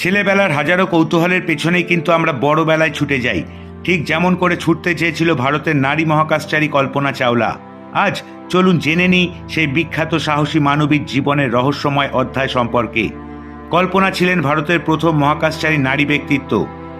ছেলেবেলার হাজারো কৌতূহলের পেছনেই কিন্তু আমরা বড়বেলায় ছুটে যাই। ঠিক যেমন করে ছুটতে চেয়েছিল ভারতের নারী মহাকাশচারী কল্পনা চাওলা। আজ চলুন জেনে নিই সেই বিখ্যাত সাহসী মানবিক জীবনের রহস্যময় অধ্যায় সম্পর্কে। কল্পনা ছিলেন ভারতের প্রথম মহাকাশচারী নারী ব্যক্তিত্ব,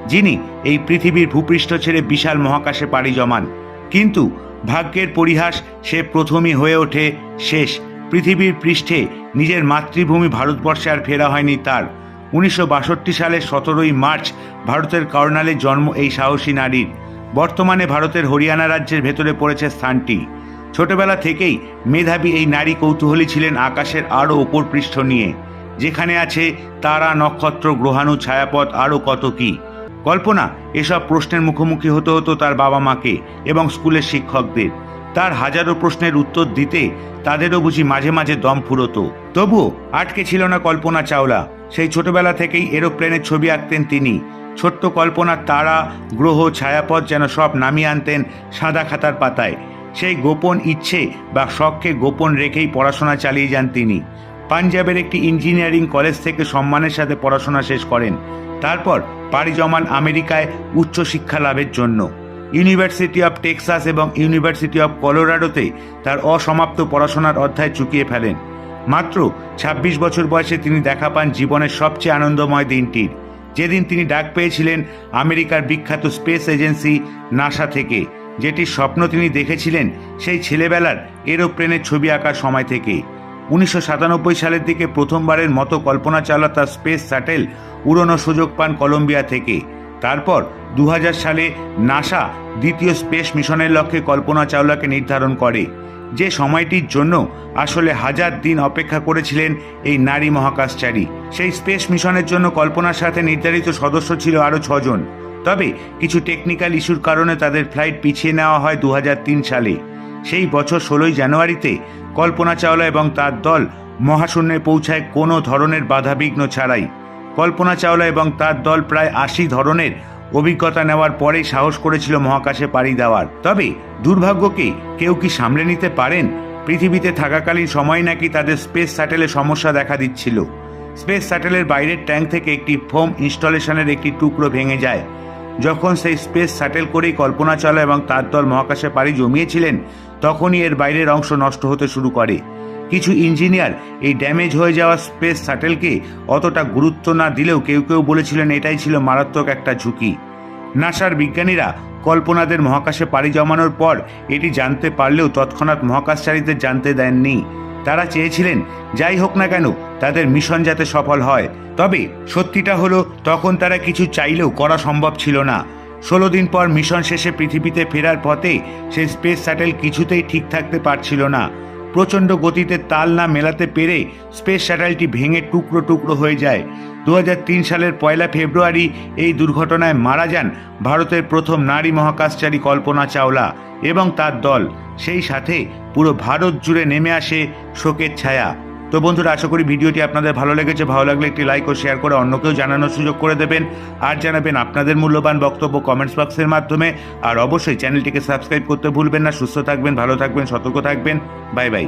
যিনি এই পৃথিবীর ভূপৃষ্ঠ ছেড়ে বিশাল মহাকাশে পাড়ি জমান। কিন্তু ভাগ্যের পরিহাস, সে প্রথমই হয়ে ওঠে শেষ। পৃথিবীর পৃষ্ঠে নিজের মাতৃভূমি ভারতবর্ষে আর ফেরা হয়নি তার। উনিশশো বাষট্টি সালের সতেরোই মার্চ ভারতের কর্নালে জন্ম এই সাহসী নারীর। বর্তমানে ভারতের হরিয়ানা রাজ্যের ভেতরে পড়েছে স্থানটি। ছোটবেলা থেকেই মেধাবী এই নারী কৌতূহলী ছিলেন আকাশের আরও ওপর পৃষ্ঠ নিয়ে। যেখানে আছে তারা, নক্ষত্র, গ্রহাণু, ছায়াপথ আরও কত কি। কল্পনা, এসব প্রশ্নের মুখোমুখি হতে হতো তার বাবা মাকে এবং স্কুলের শিক্ষকদের। তার হাজারো প্রশ্নের উত্তর দিতে তাদেরও বুঝি মাঝে মাঝে দম ফুরতো। তবুও আটকে ছিল না কল্পনা চাওলা। সেই ছোটবেলা থেকেই এরোপ্লেনের ছবি আঁকতেন তিনি। ছোট্ট কল্পনার তারা, গ্রহ, ছায়াপথ যেন সব নামিয়ে আনতেন সাদা খাতার পাতায়। সেই গোপন ইচ্ছে বা শখকে গোপন রেখেই পড়াশোনা চালিয়ে যান তিনি। পাঞ্জাবের একটি ইঞ্জিনিয়ারিং কলেজ থেকে সম্মানের সাথে পড়াশোনা শেষ করেন। তারপর পাড়ি জমান আমেরিকায় উচ্চশিক্ষা লাভের জন্য। ইউনিভার্সিটি অফ টেক্সাস এবং ইউনিভার্সিটি অফ কলোরাডোতে তার অসমাপ্ত পড়াশোনার অধ্যায় চুকিয়ে ফেলেন। মাত্র ২৬ বছর বয়সে তিনি দেখা পান জীবনের সবচেয়ে আনন্দময় দিনটির। যেদিন তিনি ডাক পেয়েছিলেন আমেরিকার বিখ্যাত স্পেস এজেন্সি নাসা থেকে, যেটির স্বপ্ন তিনি দেখেছিলেন সেই ছেলেবেলার এরোপ্লেনের ছবি আঁকার সময় থেকে। উনিশশো সাতানব্বই সালের দিকে প্রথমবারের মতো কল্পনা চাওলা তার স্পেস স্যাটেল উড়ানোর সুযোগ পান কলম্বিয়া থেকে। তারপর দু হাজার সালে নাসা দ্বিতীয় স্পেস মিশনের লক্ষ্যে কল্পনা চাওলাকে নির্ধারণ করে। যে সময়টির জন্য আসলে হাজার দিন অপেক্ষা করেছিলেন এই নারী মহাকাশচারী। সেই স্পেস মিশনের জন্য কল্পনার সাথে নির্ধারিত সদস্য ছিল আরও ছজন। তবে কিছু টেকনিক্যাল ইস্যুর কারণে তাদের ফ্লাইট পিছিয়ে নেওয়া হয় দু হাজার তিন সালে। সেই বছর ষোলোই জানুয়ারিতে কল্পনা চাওলা এবং তার দল মহাশূন্যে পৌঁছায় কোনো ধরনের বাধাবিঘ্ন ছাড়াই। কল্পনা চাওলা এবং তার দল প্রায় আশি ধরনের অভিজ্ঞতা নেওয়ার পরেই সাহস করেছিল মহাকাশে পাড়ি দেওয়ার। তবে দুর্ভাগ্যকে কেউ কি সামলে নিতে পারেন? পৃথিবীতে থাকাকালীন সময় নাকি তাদের স্পেস স্যাটেলে সমস্যা দেখা দিচ্ছিল। স্পেস স্যাটেলের বাইরের ট্যাঙ্ক থেকে একটি ফোম ইনস্টলেশনের একটি টুকরো ভেঙে যায়। যখন সেই স্পেস স্যাটেল করেই কল্পনা চলা এবং তার দল মহাকাশে পাড়ি জমিয়েছিলেন, তখনই এর বাইরের অংশ নষ্ট হতে শুরু করে। কিছু ইঞ্জিনিয়ার এই ড্যামেজ হয়ে যাওয়া স্পেস স্যাটেলকে অতটা গুরুত্ব না দিলেও কেউ কেউ বলেছিলেন এটাই ছিল মারাত্মক একটা ঝুঁকি। নাসার বিজ্ঞানীরা কল্পনাদের মহাকাশে পাড়ি জমানোর পর এটি জানতে পারলেও তৎক্ষণাৎ মহাকাশচারীদের জানতে দেননি। তারা চেয়েছিলেন, যাই হোক না কেন, তাদের মিশন যাতে সফল হয়। তবে সত্যিটা হলো, তখন তারা কিছু চাইলেও করা সম্ভব ছিল না। ষোলো দিন পর মিশন শেষে পৃথিবীতে ফেরার পথে সেই স্পেস শ্যাটেল কিছুতেই ঠিক থাকতে পারছিল না। প্রচণ্ড গতিতে তাল না মেলাতে পেরে স্পেস শ্যাটেলটি ভেঙে টুকরো টুকরো হয়ে যায়। দু হাজার তিন সালের পয়লা ফেব্রুয়ারি এই দুর্ঘটনায় মারা যান ভারতের প্রথম নারী মহাকাশচারী কল্পনা চাওলা এবং তার দল। সেই সাথে পুরো ভারত জুড়ে নেমে আসে শোকের ছায়া। তো বন্ধুরা, আশা করি ভিডিওটি আপনাদের ভালো লেগেছে। ভালো লাগলে একটি লাইক ও শেয়ার করে অন্যকেও জানানোর সুযোগ করে দেবেন। আর জানাবেন আপনাদের মূল্যবান বক্তব্য কমেন্টস বক্সের মাধ্যমে। আর অবশ্যই চ্যানেলটিকে সাবস্ক্রাইব করতে ভুলবেন না। সুস্থ থাকবেন, ভালো থাকবেন, সতর্ক থাকবেন। Bye bye.